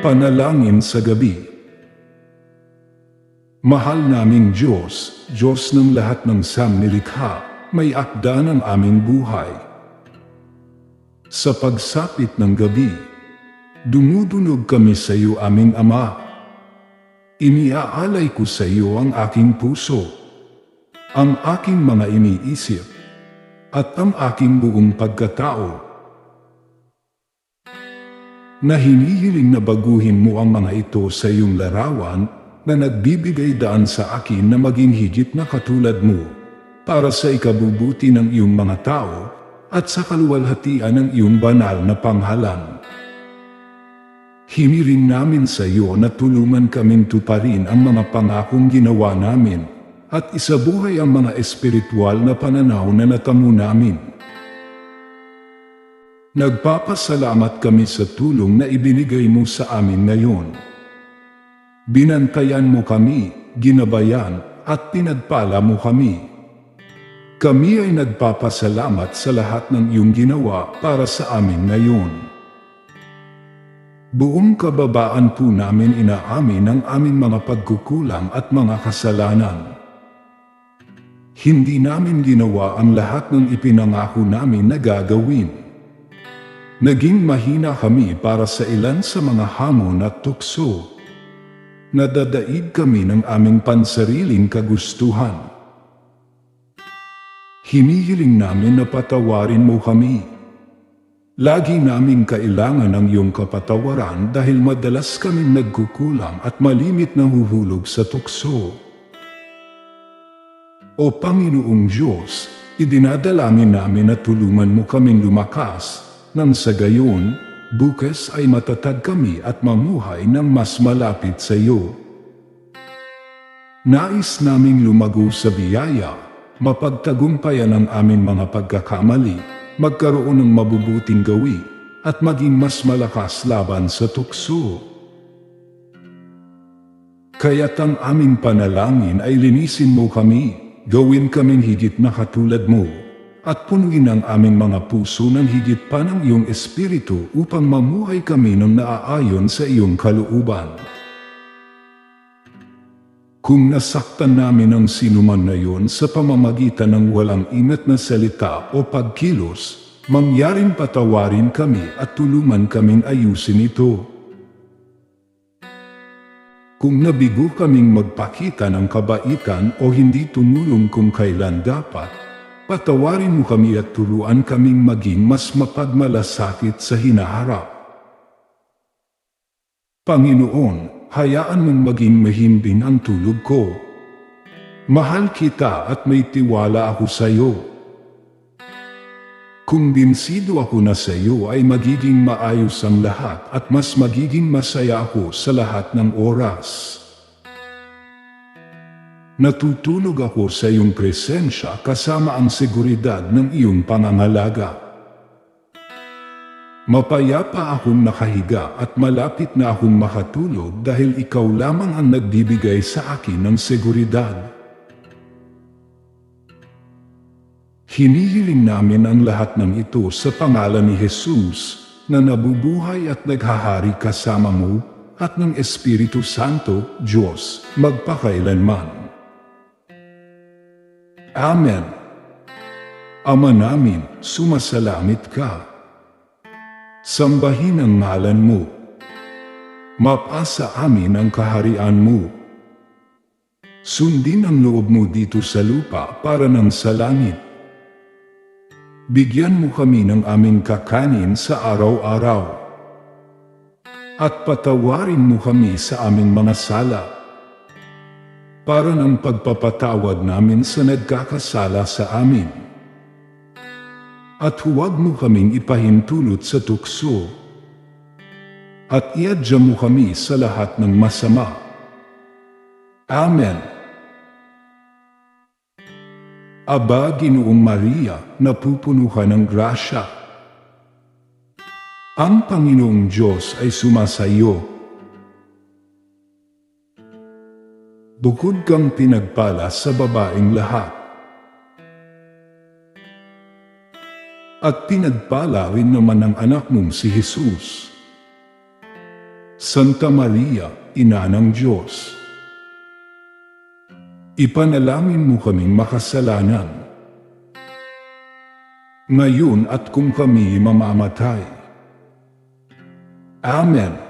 Panalangin sa gabi. Mahal naming Diyos, Diyos ng lahat ng samnilikha, may akda ng aming buhay. Sa pagsapit ng gabi, dumudunog kami sa iyo aming Ama. Iniaalay ko sa iyo ang aking puso, ang aking mga iniisip, at ang aking buong pagkatao na hinihiling na baguhin mo ang mga ito sa iyong larawan na nagbibigay daan sa akin na maging higit na katulad mo para sa ikabubuti ng iyong mga tao at sa kaluwalhatian ng iyong banal na panghalan. Hiniring namin sa iyo na tulungan kaming tuparin ang mga pangakong ginawa namin at isabuhay ang mga espiritual na pananaw na natamo namin. Nagpapasalamat kami sa tulong na ibinigay mo sa amin ngayon. Binantayan mo kami, ginabayan, at pinagpala mo kami. Kami ay nagpapasalamat sa lahat ng iyong ginawa para sa amin ngayon. Buong kababaan po namin inaamin ang aming mga pagkukulang at mga kasalanan. Hindi namin ginawa ang lahat ng ipinangako namin na gagawin. Naging mahina kami para sa ilan sa mga hamon at tukso. Nadadaig kami ng aming pansariling kagustuhan. Hinihiling namin na patawarin mo kami. Lagi naming kailangan ng iyong kapatawaran dahil madalas kaming nagkukulang at malimit na huhulog sa tukso. O Panginoong Diyos, idinadalangin namin na tulungan mo kaming lumakas nang sa gayon, bukas ay matatag kami at mamuhay ng mas malapit sa iyo. Nais naming lumago sa biyaya, mapagtagumpayan ang aming mga pagkakamali, magkaroon ng mabubuting gawi, at maging mas malakas laban sa tukso. Kaya't ang aming panalangin ay linisin mo kami, gawin kaming higit na katulad mo at punuin ang aming mga puso ng higit pa ng iyong espiritu upang mamuhay kami ng naaayon sa iyong kalooban. Kung nasaktan namin ang sinuman na iyon sa pamamagitan ng walang ingat na salita o pagkilos, mangyaring patawarin kami at tulungan kaming ayusin ito. Kung nabigo kaming magpakita ng kabaitan o hindi tumulong kung kailan dapat, Patawarin mo kami at turuan kaming maging mas mapagmalasakit sa hinaharap. Panginoon, hayaan mong maging mahimbing ang tulog ko. Mahal kita at may tiwala ako sa iyo. Kung binsido ako na sa iyo ay magiging maayos ang lahat at mas magiging masaya ako sa lahat ng oras. Natutulog ako sa iyong presensya kasama ang seguridad ng iyong pangangalaga. Mapayapa akong nakahiga at malapit na akong makatulog dahil ikaw lamang ang nagbibigay sa akin ng seguridad. Hinihiling namin ang lahat ng ito sa pangalan ni Jesus na nabubuhay at naghahari kasama mo at ng Espiritu Santo, Diyos, magpakailanman. Amen. Ama namin, sumasalamit ka. Sambahin ang ngalan mo. Mapasa amin ang kaharian mo. Sundin ang loob mo dito sa lupa para ng sa langit. Bigyan mo kami ng aming kakanin sa araw-araw. At patawarin mo kami sa aming mga sala para ng pagpapatawad namin sa nagkakasala sa amin. At huwag mo kaming ipahintulot sa tukso. At iadya mo kami sa lahat ng masama. Amen. Aba, Ginoong Maria, napupuno ka ng grasya. Ang Panginoong Diyos ay sumasayo Bukod kang pinagpala sa babaeng lahat. At pinagpala rin naman ang anak mong si Jesus. Santa Maria, Ina ng Diyos. Ipanalangin mo kaming makasalanan. Ngayon at kung kami mamamatay. Amen.